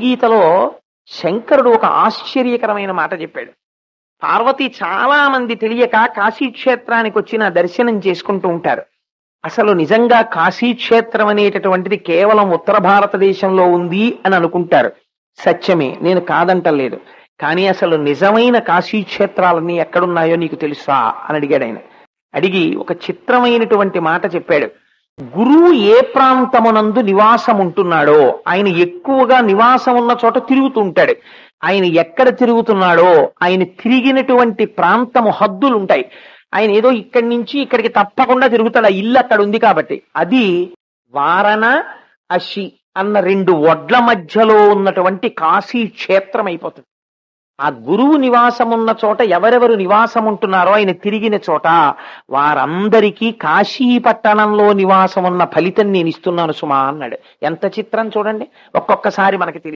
భగవద్గీతలో శంకరుడు ఒక ఆశ్చర్యకరమైన మాట చెప్పాడు. పార్వతి చాలా మంది తెలియక కాశీ క్షేత్రానికి వచ్చిన దర్శనం చేసుకుంటూ ఉంటారు. అసలు నిజంగా కాశీక్షేత్రం అనేటటువంటిది కేవలం ఉత్తర భారతదేశంలో ఉంది అని అనుకుంటారు. సత్యమే నేను కాదంటలేదు. కానీ అసలు నిజమైన కాశీ క్షేత్రాలన్నీ ఎక్కడున్నాయో నీకు తెలుసా? అని అడిగాడు ఆయన. అడిగి ఒక చిత్రమైనటువంటి మాట చెప్పాడు. గురువు ఏ ప్రాంతమునందు నివాసం ఉంటున్నాడో ఆయన ఎక్కువగా నివాసం ఉన్న చోట తిరుగుతుంటాడు. ఆయన ఎక్కడ తిరుగుతున్నాడో ఆయన తిరిగినటువంటి ప్రాంతము హద్దులు ఉంటాయి ఆయన ఏదో ఇక్కడి నుంచి ఇక్కడికి తప్పకుండా తిరుగుతాడు. ఆ ఇల్లు అక్కడ ఉంది కాబట్టి. అది వారణ అషి అన్న రెండు ఒడ్ల మధ్యలో ఉన్నటువంటి కాశీ క్షేత్రం అయిపోతుంది ఆ గురువు నివాసం ఉన్న చోట ఎవరెవరు నివాసం ఉంటున్నారో ఆయన తిరిగిన చోట వారందరికీ కాశీ పట్టణంలో నివాసం ఉన్న ఫలితం నేను ఇస్తున్నాను సుమా అన్నాడు. ఎంత చిత్రం చూడండి? ఒక్కొక్కసారి మనకి తెలియదు